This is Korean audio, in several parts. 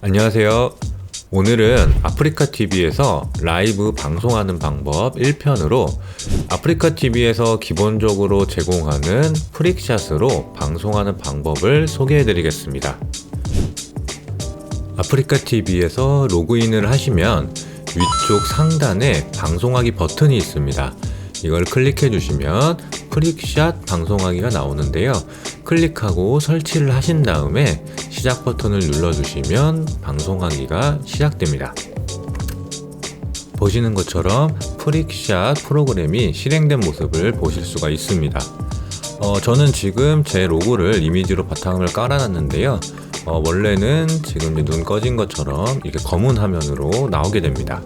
안녕하세요. 오늘은 아프리카 TV에서 라이브 방송하는 방법 1편으로 아프리카 TV에서 기본적으로 제공하는 프릭샷으로 방송하는 방법을 소개해 드리겠습니다. 아프리카 TV에서 로그인을 하시면 위쪽 상단에 방송하기 버튼이 있습니다. 이걸 클릭해 주시면 프릭샷 방송하기가 나오는데요. 클릭하고 설치를 하신 다음에 시작 버튼을 눌러 주시면 방송하기가 시작됩니다. 보시는 것처럼 프릭샷 프로그램이 실행된 모습을 보실 수가 있습니다. 어, 저는 지금 제 로고를 이미지로 바탕을 깔아놨는데요. 어, 원래는 지금 눈 꺼진 것처럼 이렇게 검은 화면으로 나오게 됩니다.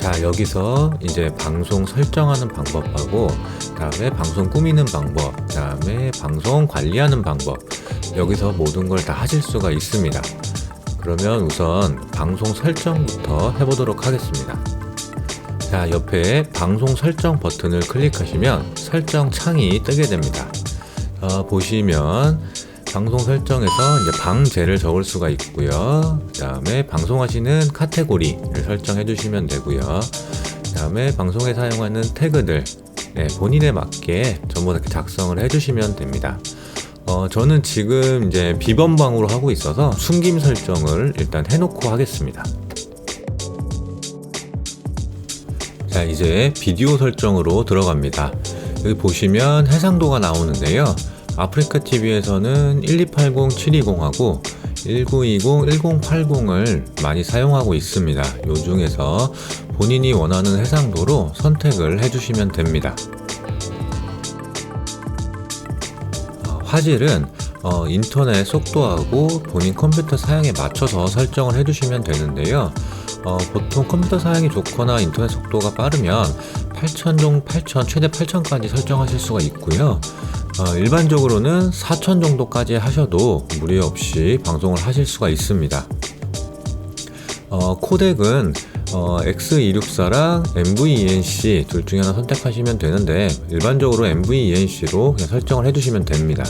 자, 여기서 이제 방송 설정하는 방법하고, 그다음에 방송 꾸미는 방법, 그다음에 방송 관리하는 방법, 여기서 모든 걸 다 하실 수가 있습니다. 그러면 우선 방송 설정부터 해보도록 하겠습니다. 자, 옆에 방송 설정 버튼을 클릭하시면 설정 창이 뜨게 됩니다. 어, 보시면 방송 설정에서 이제 방제를 적을 수가 있고요. 그 다음에 방송하시는 카테고리를 설정해 주시면 되고요. 그 다음에 방송에 사용하는 태그들 네, 본인에 맞게 전부 다 작성을 해 주시면 됩니다. 어, 저는 지금 이제 비번방으로 하고 있어서 숨김 설정을 일단 해놓고 하겠습니다. 자, 이제 비디오 설정으로 들어갑니다. 여기 보시면 해상도가 나오는데요. 아프리카 TV에서는 1280720하고 1920, 1080을 많이 사용하고 있습니다. 요 중에서 본인이 원하는 해상도로 선택을 해주시면 됩니다. 어, 화질은 어, 인터넷 속도하고 본인 컴퓨터 사양에 맞춰서 설정을 해주시면 되는데요. 어, 보통 컴퓨터 사양이 좋거나 인터넷 속도가 빠르면 8000 정도, 8000, 최대 8000까지 설정하실 수가 있고요. 어, 일반적으로는 4000 정도까지 하셔도 무리 없이 방송을 하실 수가 있습니다. 어, 코덱은 어, X264랑 MVENC 둘 중에 하나 선택하시면 되는데 일반적으로 MVENC로 설정을 해주시면 됩니다.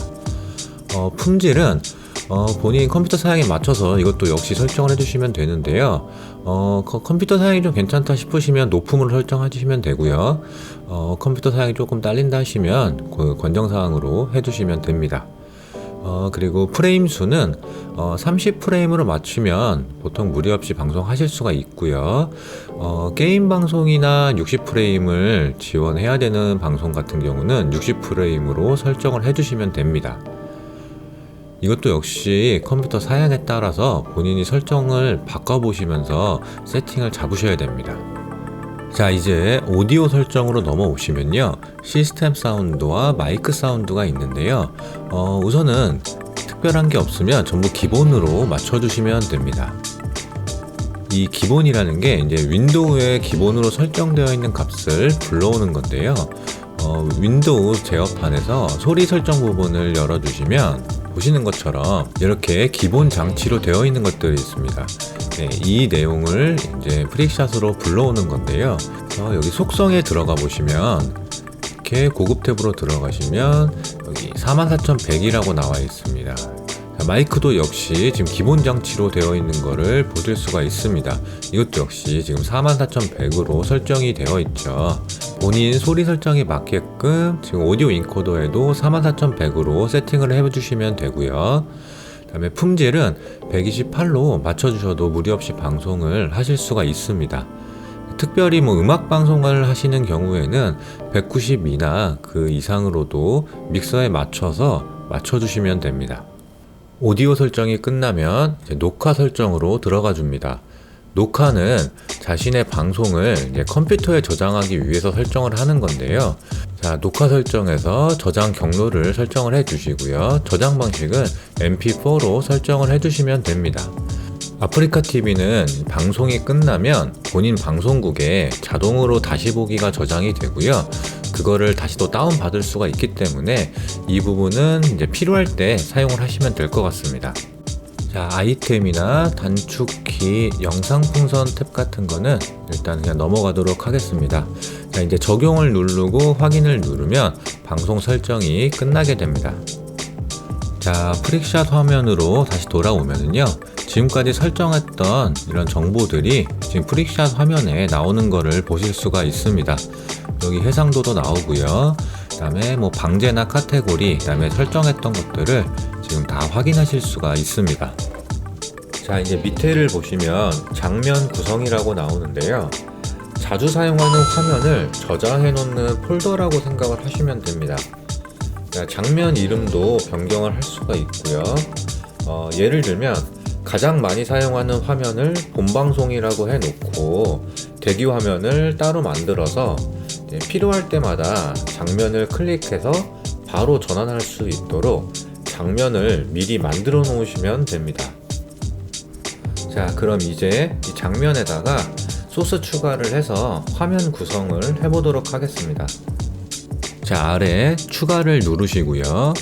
어, 품질은 어, 본인 컴퓨터 사양에 맞춰서 이것도 역시 설정을 해주시면 되는데요. 어, 컴퓨터 사양이 좀 괜찮다 싶으시면 높음으로 설정해 주시면 되고요. 어, 컴퓨터 사양이 조금 딸린다 하시면 그 권정 사항으로 해주시면 됩니다. 어, 그리고 프레임 수는 어, 30프레임으로 맞추면 보통 무리 없이 방송하실 수가 있고요. 어, 게임 방송이나 60프레임을 지원해야 되는 방송 같은 경우는 60프레임으로 설정을 해주시면 됩니다. 이것도 역시 컴퓨터 사양에 따라서 본인이 설정을 바꿔보시면서 세팅을 잡으셔야 됩니다. 자, 이제 오디오 설정으로 넘어오시면요. 시스템 사운드와 마이크 사운드가 있는데요. 어, 우선은 특별한 게 없으면 전부 기본으로 맞춰주시면 됩니다. 이 기본이라는 게 이제 윈도우에 기본으로 설정되어 있는 값을 불러오는 건데요. 어, 윈도우 제어판에서 소리 설정 부분을 열어주시면 보시는 것처럼 이렇게 기본 장치로 되어 있는 것들이 있습니다. 네, 이 내용을 이제 프릭샷으로 불러오는 건데요. 어, 여기 속성에 들어가 보시면 이렇게 고급 탭으로 들어가시면 여기 44100이라고 나와 있습니다. 마이크도 역시 지금 기본 장치로 되어 있는 것을 보실 수가 있습니다. 이것도 역시 지금 44100으로 설정이 되어 있죠. 본인 소리 설정에 맞게끔 지금 오디오 인코더에도 44100으로 세팅을 해주시면 되고요. 다음에 품질은 128로 맞춰주셔도 무리 없이 방송을 하실 수가 있습니다. 특별히 뭐 음악 방송을 하시는 경우에는 192나 그 이상으로도 믹서에 맞춰서 맞춰주시면 됩니다. 오디오 설정이 끝나면 녹화 설정으로 들어가 줍니다. 녹화는 자신의 방송을 컴퓨터에 저장하기 위해서 설정을 하는 건데요. 자, 녹화 설정에서 저장 경로를 설정을 해 주시고요. 저장 방식은 MP4로 설정을 해 주시면 됩니다. 아프리카 TV는 방송이 끝나면 본인 방송국에 자동으로 다시 보기가 저장이 되고요. 그거를 다시 또 다운받을 수가 있기 때문에 이 부분은 이제 필요할 때 사용을 하시면 될 것 같습니다. 자, 아이템이나 단축키, 영상 풍선 탭 같은 거는 일단 그냥 넘어가도록 하겠습니다. 자, 이제 적용을 누르고 확인을 누르면 방송 설정이 끝나게 됩니다. 자, 프릭샷 화면으로 다시 돌아오면은요. 지금까지 설정했던 이런 정보들이 지금 프릭샷 화면에 나오는 거를 보실 수가 있습니다. 여기 해상도도 나오고요. 그 다음에 뭐 방제나 카테고리, 그 다음에 설정했던 것들을 지금 다 확인하실 수가 있습니다. 자, 이제 밑에를 보시면 장면 구성이라고 나오는데요. 자주 사용하는 화면을 저장해 놓는 폴더라고 생각을 하시면 됩니다. 자, 장면 이름도 변경을 할 수가 있고요. 어, 예를 들면 가장 많이 사용하는 화면을 본방송이라고 해놓고 대기 화면을 따로 만들어서 예, 필요할 때마다 장면을 클릭해서 바로 전환할 수 있도록 장면을 미리 만들어 놓으시면 됩니다. 자, 그럼 이제 이 장면에다가 소스 추가를 해서 화면 구성을 해보도록 하겠습니다. 자, 아래 추가를 누르시고요.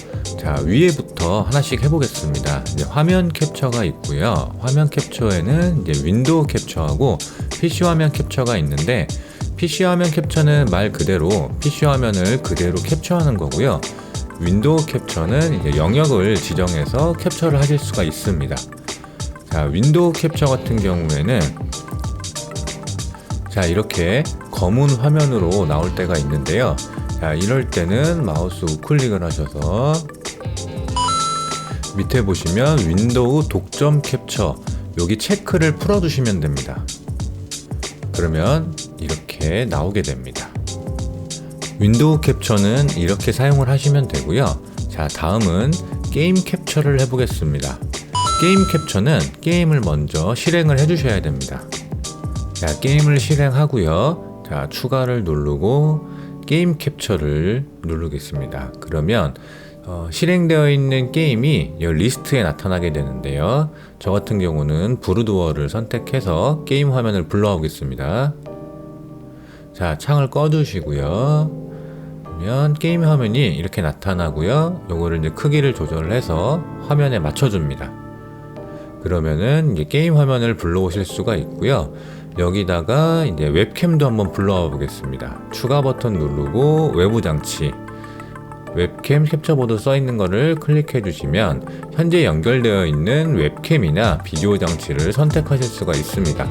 자, 위에부터 하나씩 해보겠습니다. 이제 화면 캡처가 있고요. 화면 캡처에는 이제 윈도우 캡처하고 PC 화면 캡처가 있는데 PC 화면 캡처는 말 그대로 PC 화면을 그대로 캡처하는 거고요. 윈도우 캡처는 영역을 지정해서 캡처를 하실 수가 있습니다. 자, 윈도우 캡처 같은 경우에는 자, 이렇게 검은 화면으로 나올 때가 있는데요. 자, 이럴 때는 마우스 우클릭을 하셔서 밑에 보시면 윈도우 독점 캡처 여기 체크를 풀어주시면 됩니다. 그러면 이렇게 나오게 됩니다. 윈도우 캡처는 이렇게 사용을 하시면 되고요. 자, 다음은 게임 캡처를 해보겠습니다. 게임 캡처는 게임을 먼저 실행을 해주셔야 됩니다. 자, 게임을 실행하고요. 자, 추가를 누르고 게임 캡처를 누르겠습니다. 그러면 어, 실행되어 있는 게임이 이 리스트에 나타나게 되는데요. 저 같은 경우는 브루드워를 선택해서 게임 화면을 불러오겠습니다. 자, 창을 꺼주시고요. 그러면 게임 화면이 이렇게 나타나고요. 요거를 이제 크기를 조절해서 화면에 맞춰줍니다. 그러면은 이제 게임 화면을 불러오실 수가 있고요. 여기다가 이제 웹캠도 한번 불러와 보겠습니다. 추가 버튼 누르고 외부 장치 웹캠 캡처보드 써 있는 거를 클릭해 주시면 현재 연결되어 있는 웹캠이나 비디오 장치를 선택하실 수가 있습니다.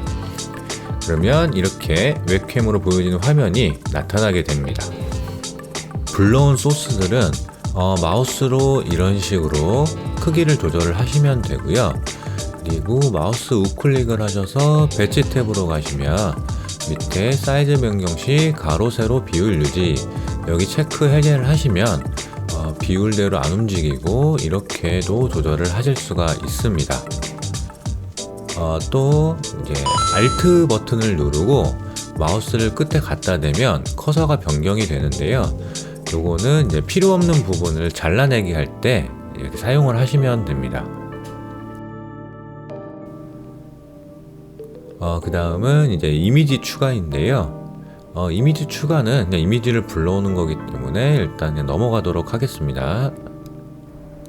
그러면 이렇게 웹캠으로 보여지는 화면이 나타나게 됩니다. 불러온 소스들은 어, 마우스로 이런 식으로 크기를 조절을 하시면 되고요. 그리고 마우스 우클릭을 하셔서 배치 탭으로 가시면 밑에 사이즈 변경 시 가로 세로 비율 유지 여기 체크 해제를 하시면 어, 비율대로 안 움직이고 이렇게도 조절을 하실 수가 있습니다. 어, 또 이제 Alt 버튼을 누르고 마우스를 끝에 갖다 대면 커서가 변경이 되는데요. 요거는 이제 필요 없는 부분을 잘라내기 할 때 이렇게 사용을 하시면 됩니다. 어, 그 다음은 이제 이미지 추가인데요. 어, 이미지 추가는 그냥 이미지를 불러오는 거기 때문에 일단 넘어가도록 하겠습니다.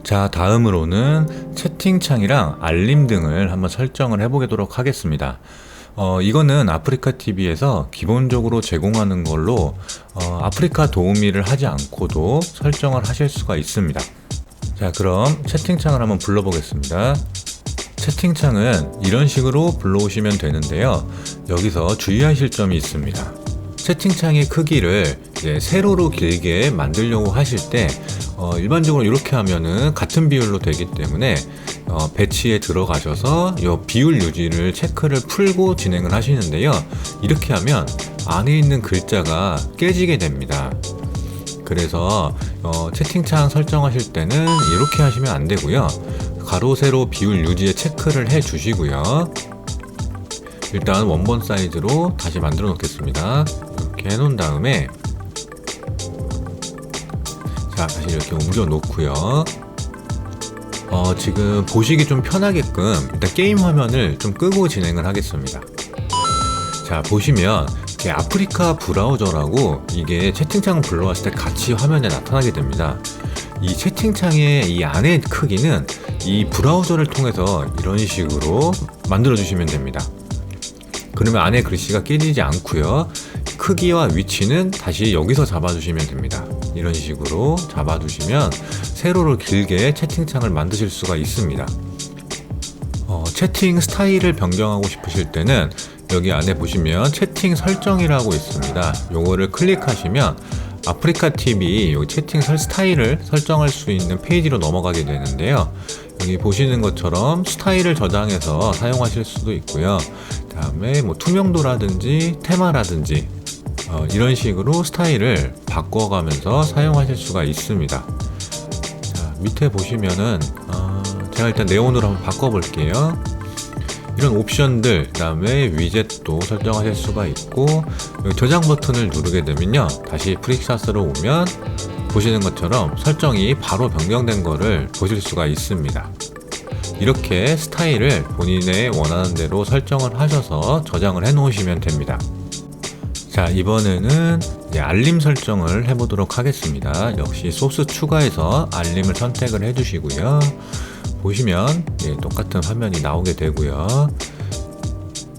자, 다음으로는 채팅창이랑 알림 등을 한번 설정을 해보도록 하겠습니다. 어, 이거는 아프리카 TV에서 기본적으로 제공하는 걸로 어, 아프리카 도우미를 하지 않고도 설정을 하실 수가 있습니다. 자, 그럼 채팅창을 한번 불러보겠습니다. 채팅창은 이런 식으로 불러오시면 되는데요. 여기서 주의하실 점이 있습니다. 채팅창의 크기를 이제 세로로 길게 만들려고 하실 때 어, 일반적으로 이렇게 하면은 같은 비율로 되기 때문에 어, 배치에 들어가셔서 이 비율 유지를 체크를 풀고 진행을 하시는데요. 이렇게 하면 안에 있는 글자가 깨지게 됩니다. 그래서 어, 채팅창 설정하실 때는 이렇게 하시면 안 되고요. 가로 세로 비율 유지에 체크를 해 주시고요. 일단 원본 사이즈로 다시 만들어 놓겠습니다. 이렇게 해 놓은 다음에 자 다시 이렇게 옮겨 놓고요. 어, 지금 보시기 좀 편하게끔 일단 게임 화면을 좀 끄고 진행을 하겠습니다. 자 보시면 이렇게 아프리카 브라우저라고 이게 채팅창 불러왔을 때 같이 화면에 나타나게 됩니다. 이 채팅창의 이 안의 크기는 이 브라우저를 통해서 이런 식으로 만들어 주시면 됩니다. 그러면 안에 글씨가 깨지지 않고요. 크기와 위치는 다시 여기서 잡아주시면 됩니다. 이런 식으로 잡아주시면 세로로 길게 채팅창을 만드실 수가 있습니다. 어, 채팅 스타일을 변경하고 싶으실 때는 여기 안에 보시면 채팅 설정이라고 있습니다. 요거를 클릭하시면 아프리카 TV 여기 채팅 설 스타일을 설정할 수 있는 페이지로 넘어가게 되는데요. 여기 보시는 것처럼 스타일을 저장해서 사용하실 수도 있고요. 다음에 뭐 투명도라든지 테마라든지 어, 이런 식으로 스타일을 바꿔가면서 사용하실 수가 있습니다. 자, 밑에 보시면은 어, 제가 일단 네온으로 한번 바꿔볼게요. 이런 옵션들, 그 다음에 위젯도 설정하실 수가 있고 저장 버튼을 누르게 되면요, 다시 프릭샷으로 오면 보시는 것처럼 설정이 바로 변경된 거를 보실 수가 있습니다. 이렇게 스타일을 본인의 원하는 대로 설정을 하셔서 저장을 해 놓으시면 됩니다. 자, 이번에는 알림 설정을 해보도록 하겠습니다. 역시 소스 추가해서 알림을 선택을 해주시고요. 보시면 예, 똑같은 화면이 나오게 되고요.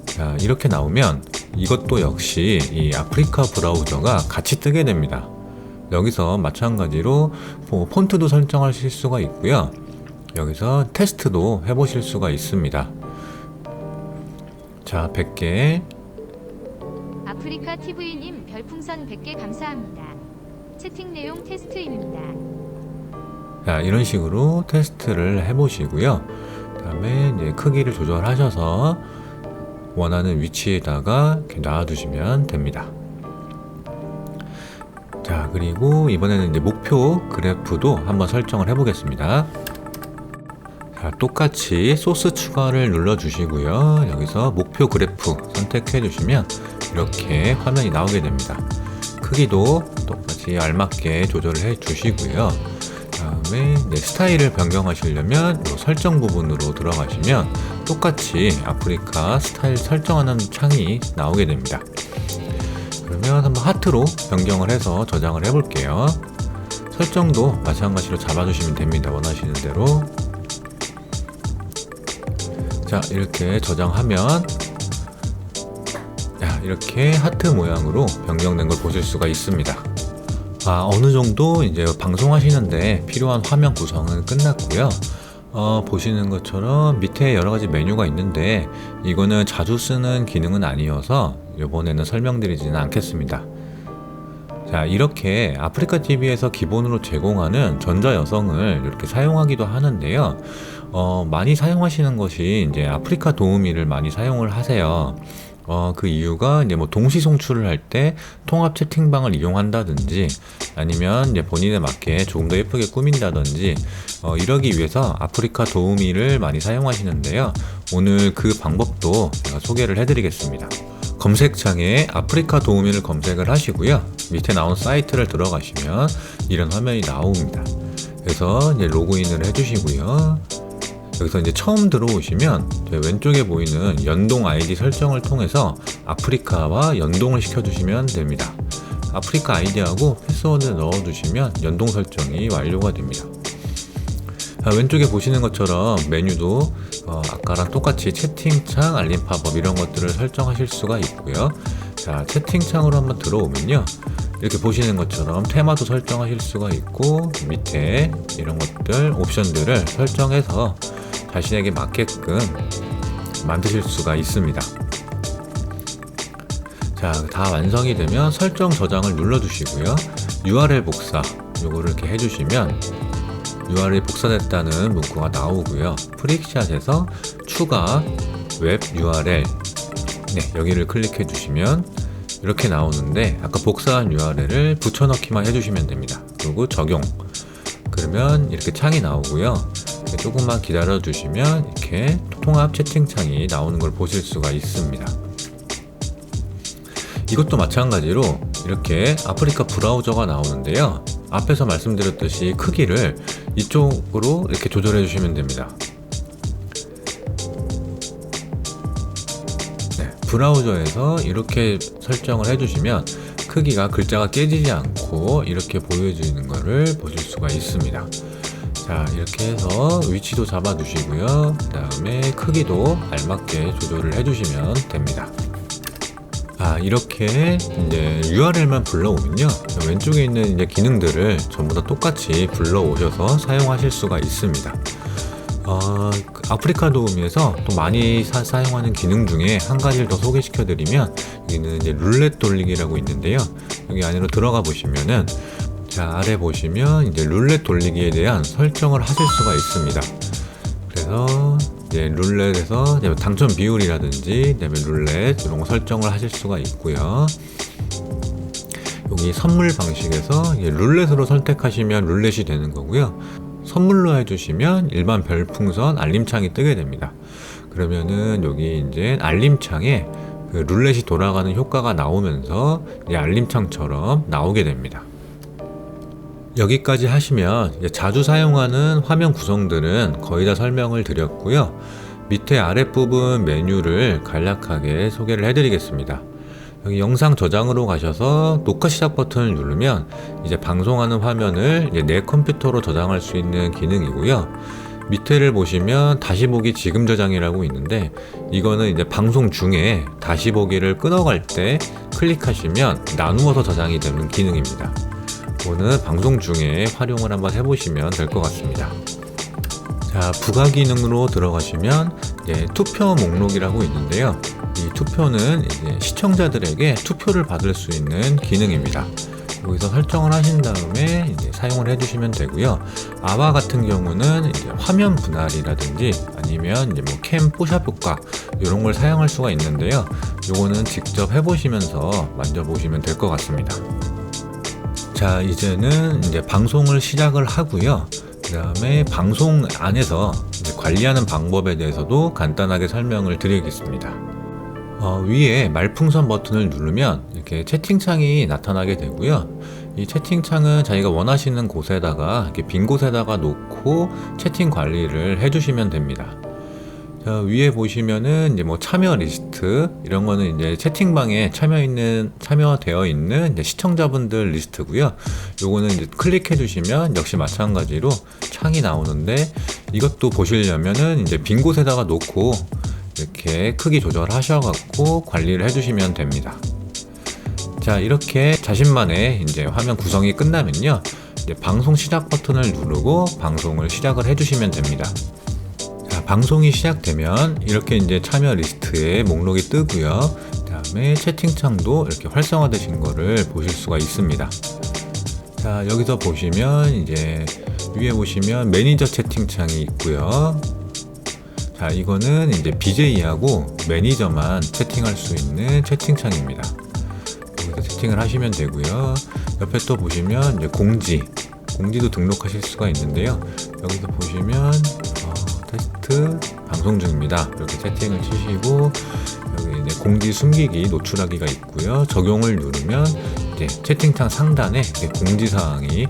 자, 이렇게 나오면 이것도 역시 이 아프리카 브라우저가 같이 뜨게 됩니다. 여기서 마찬가지로 뭐 폰트도 설정하실 수가 있고요. 여기서 테스트도 해보실 수가 있습니다. 자, 100개. 아프리카 TV님 별풍선 100개 감사합니다. 채팅 내용 테스트입니다. 자, 이런 식으로 테스트를 해보시고요. 다음에 이제 크기를 조절하셔서 원하는 위치에다가 이렇게 놔두시면 됩니다. 자, 그리고 이번에는 이제 목표 그래프도 한번 설정을 해보겠습니다. 자, 똑같이 소스 추가를 눌러주시고요. 여기서 목표 그래프 선택해 주시면 이렇게 화면이 나오게 됩니다. 크기도 똑같이 알맞게 조절을 해 주시고요. 다음에 스타일을 변경하시려면 이 설정 부분으로 들어가시면 똑같이 아프리카 스타일 설정하는 창이 나오게 됩니다. 그러면 한번 하트로 변경을 해서 저장을 해볼게요. 설정도 마찬가지로 잡아주시면 됩니다. 원하시는 대로. 자, 이렇게 저장하면 자, 이렇게 하트 모양으로 변경된 걸 보실 수가 있습니다. 아, 어느 정도 이제 방송하시는데 필요한 화면 구성은 끝났고요. 어, 보시는 것처럼 밑에 여러 가지 메뉴가 있는데 이거는 자주 쓰는 기능은 아니어서 이번에는 설명드리지는 않겠습니다. 자, 이렇게 아프리카 TV에서 기본으로 제공하는 전자 여성을 이렇게 사용하기도 하는데요. 어, 많이 사용하시는 것이 이제 아프리카 도우미를 많이 사용을 하세요. 어, 그 이유가 이제 뭐 동시 송출을 할 때 통합 채팅방을 이용한다든지 아니면 이제 본인에 맞게 조금 더 예쁘게 꾸민다든지 어, 이러기 위해서 아프리카 도우미를 많이 사용하시는데요. 오늘 그 방법도 제가 소개를 해드리겠습니다. 검색창에 아프리카 도우미를 검색을 하시고요. 밑에 나온 사이트를 들어가시면 이런 화면이 나옵니다. 그래서 이제 로그인을 해주시고요. 여기서 이제 처음 들어오시면 왼쪽에 보이는 연동 아이디 설정을 통해서 아프리카와 연동을 시켜주시면 됩니다. 아프리카 아이디하고 패스워드를 넣어두시면 연동 설정이 완료가 됩니다. 자, 왼쪽에 보시는 것처럼 메뉴도 어, 아까랑 똑같이 채팅창, 알림 팝업 이런 것들을 설정하실 수가 있고요. 자, 채팅창으로 한번 들어오면요. 이렇게 보시는 것처럼 테마도 설정하실 수가 있고 밑에 이런 것들 옵션들을 설정해서 자신에게 맞게끔 만드실 수가 있습니다. 자, 다 완성이 되면 설정 저장을 눌러 주시고요. URL 복사 요거를 이렇게 해 주시면 URL이 복사됐다는 문구가 나오고요. 프릭샷에서 추가 웹 URL 네, 여기를 클릭해 주시면 이렇게 나오는데 아까 복사한 URL을 붙여넣기만 해주시면 됩니다. 그리고 적용 그러면 이렇게 창이 나오고요. 조금만 기다려 주시면 이렇게 통합 채팅창이 나오는 걸 보실 수가 있습니다. 이것도 마찬가지로 이렇게 아프리카 브라우저가 나오는데요. 앞에서 말씀드렸듯이 크기를 이쪽으로 이렇게 조절해 주시면 됩니다. 네, 브라우저에서 이렇게 설정을 해주시면 크기가 글자가 깨지지 않고 이렇게 보여지는 것을 보실 수가 있습니다. 자 이렇게 해서 위치도 잡아 주시고요. 그 다음에 크기도 알맞게 조절을 해주시면 됩니다. 아 이렇게 이제 URL만 불러오면요. 왼쪽에 있는 이제 기능들을 전부 다 똑같이 불러오셔서 사용하실 수가 있습니다. 어, 그 아프리카 도우미에서 또 많이 사, 용하는 기능 중에 한 가지를 더 소개시켜 드리면 여기는 이제 룰렛 돌리기라고 있는데요. 여기 안으로 들어가 보시면은 자 아래 보시면 이제 룰렛 돌리기에 대한 설정을 하실 수가 있습니다. 그래서 이제 룰렛에서 당첨 비율이라든지 그다음에 룰렛 이런 거 설정을 하실 수가 있고요. 여기 선물 방식에서 룰렛으로 선택하시면 룰렛이 되는 거고요. 선물로 해주시면 일반 별풍선 알림창이 뜨게 됩니다. 그러면은 여기 이제 알림창에 그 룰렛이 돌아가는 효과가 나오면서 알림창처럼 나오게 됩니다. 여기까지 하시면 자주 사용하는 화면 구성들은 거의 다 설명을 드렸고요. 밑에 아랫부분 메뉴를 간략하게 소개를 해드리겠습니다. 여기 영상 저장으로 가셔서 녹화 시작 버튼을 누르면 이제 방송하는 화면을 이제 내 컴퓨터로 저장할 수 있는 기능이고요. 밑에를 보시면 다시 보기 지금 저장이라고 있는데 이거는 이제 방송 중에 다시 보기를 끊어갈 때 클릭하시면 나누어서 저장이 되는 기능입니다. 오늘 방송 중에 활용을 한번 해보시면 될 것 같습니다. 자, 부가 기능으로 들어가시면 이제 투표 목록이라고 있는데요. 이 투표는 시청자들에게 투표를 받을 수 있는 기능입니다. 여기서 설정을 하신 다음에 사용을 해주시면 되고요. 아바 같은 경우는 화면 분할이라든지 아니면 이제 뭐캠 포샵 효과 이런 걸 사용할 수가 있는데요. 요거는 직접 해보시면서 만져보시면 될 것 같습니다. 자, 이제는 이제 방송을 시작을 하고요. 그 다음에 방송 안에서 관리하는 방법에 대해서도 간단하게 설명을 드리겠습니다. 어, 위에 말풍선 버튼을 누르면 이렇게 채팅창이 나타나게 되고요. 이 채팅창은 자기가 원하시는 곳에다가 이렇게 빈 곳에다가 놓고 채팅 관리를 해주시면 됩니다. 자, 위에 보시면은 이제 뭐 참여 리스트 이런 거는 이제 채팅방에 참여 있는 참여되어 있는 시청자분들 리스트고요. 요거는 이제 클릭해 주시면 역시 마찬가지로 창이 나오는데 이것도 보시려면은 이제 빈 곳에다가 놓고 이렇게 크기 조절하셔 갖고 관리를 해 주시면 됩니다. 자, 이렇게 자신만의 이제 화면 구성이 끝나면요. 방송 시작 버튼을 누르고 방송을 시작을 해 주시면 됩니다. 자, 방송이 시작되면 이렇게 이제 참여 리스트에 목록이 뜨고요. 그다음에 채팅창도 이렇게 활성화되신 거를 보실 수가 있습니다. 자, 여기서 보시면 이제 위에 보시면 매니저 채팅창이 있고요. 자, 이거는 이제 BJ하고 매니저만 채팅할 수 있는 채팅창입니다. 여기서 채팅을 하시면 되고요. 옆에 또 보시면 이제 공지, 공지도 등록하실 수가 있는데요. 여기서 보시면 어, 테스트 방송 중입니다. 이렇게 채팅을 치시고 여기 이제 공지 숨기기, 노출하기가 있고요. 적용을 누르면 이제 채팅창 상단에 공지 사항이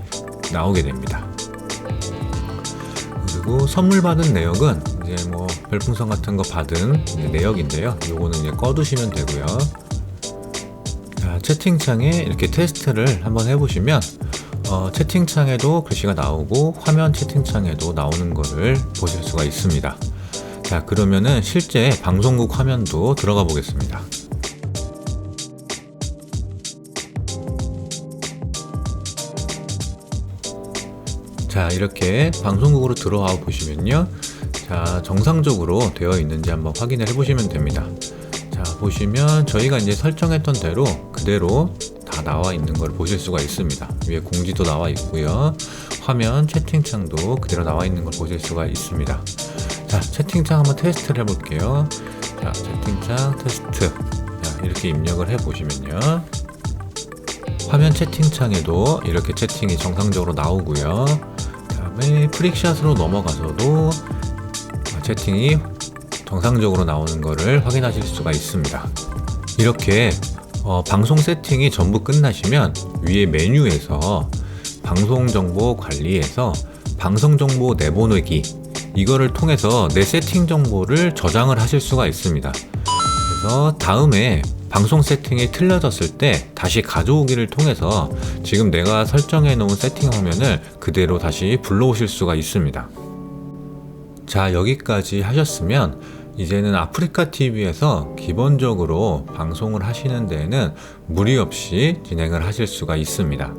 나오게 됩니다. 그리고 선물 받은 내역은 이제 뭐 별풍선 같은 거 받은 내역인데요. 요거는 이제 꺼두시면 되고요. 자, 채팅창에 이렇게 테스트를 한번 해보시면 어, 채팅창에도 글씨가 나오고 화면 채팅창에도 나오는 거를 보실 수가 있습니다. 자, 그러면은 실제 방송국 화면도 들어가 보겠습니다. 자, 이렇게 방송국으로 들어와 보시면요. 자, 정상적으로 되어 있는지 한번 확인을 해 보시면 됩니다. 자, 보시면 저희가 이제 설정했던 대로 그대로 다 나와 있는 걸 보실 수가 있습니다. 위에 공지도 나와 있고요. 화면 채팅창도 그대로 나와 있는 걸 보실 수가 있습니다. 자, 채팅창 한번 테스트를 해볼게요. 자, 채팅창 테스트. 자, 이렇게 입력을 해 보시면요. 화면 채팅창에도 이렇게 채팅이 정상적으로 나오고요. 그 다음에 프릭샷으로 넘어가서도 채팅이 정상적으로 나오는 것을 확인하실 수가 있습니다. 이렇게 어, 방송 세팅이 전부 끝나시면 위에 메뉴에서 방송 정보 관리에서 방송 정보 내보내기 이거를 통해서 내 세팅 정보를 저장을 하실 수가 있습니다. 그래서 다음에 방송 세팅이 틀려졌을 때 다시 가져오기를 통해서 지금 내가 설정해 놓은 세팅 화면을 그대로 다시 불러오실 수가 있습니다. 자, 여기까지 하셨으면 이제는 아프리카 TV에서 기본적으로 방송을 하시는 데에는 무리 없이 진행을 하실 수가 있습니다.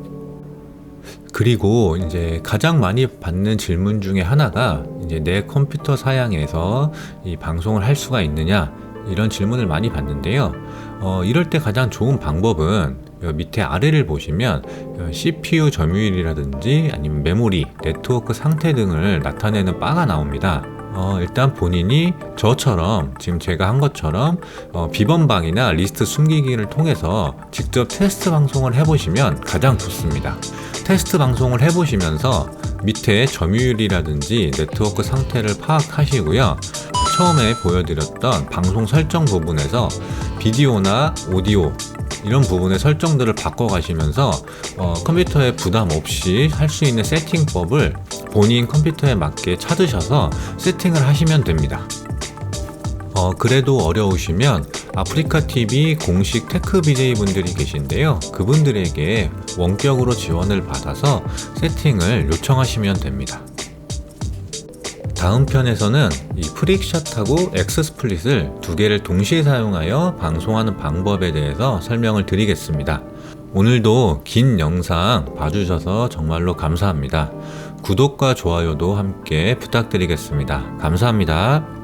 그리고 이제 가장 많이 받는 질문 중에 하나가 이제 내 컴퓨터 사양에서 이 방송을 할 수가 있느냐 이런 질문을 많이 받는데요. 어, 이럴 때 가장 좋은 방법은 요 밑에 아래를 보시면 어, CPU 점유율이라든지 아니면 메모리, 네트워크 상태 등을 나타내는 바가 나옵니다. 어, 일단 본인이 저처럼 지금 제가 한 것처럼 어, 비번방이나 리스트 숨기기를 통해서 직접 테스트 방송을 해보시면 가장 좋습니다. 테스트 방송을 해보시면서 밑에 점유율이라든지 네트워크 상태를 파악하시고요. 처음에 보여드렸던 방송 설정 부분에서 비디오나 오디오 이런 부분의 설정들을 바꿔가시면서 어, 컴퓨터에 부담 없이 할 수 있는 세팅법을 본인 컴퓨터에 맞게 찾으셔서 세팅을 하시면 됩니다. 어, 그래도 어려우시면 아프리카 TV 공식 테크 BJ 분들이 계신데요. 그분들에게 원격으로 지원을 받아서 세팅을 요청하시면 됩니다. 다음 편에서는 이 프릭샷하고 엑스스플릿을 두 개를 동시에 사용하여 방송하는 방법에 대해서 설명을 드리겠습니다. 오늘도 긴 영상 봐주셔서 정말로 감사합니다. 구독과 좋아요도 함께 부탁드리겠습니다. 감사합니다.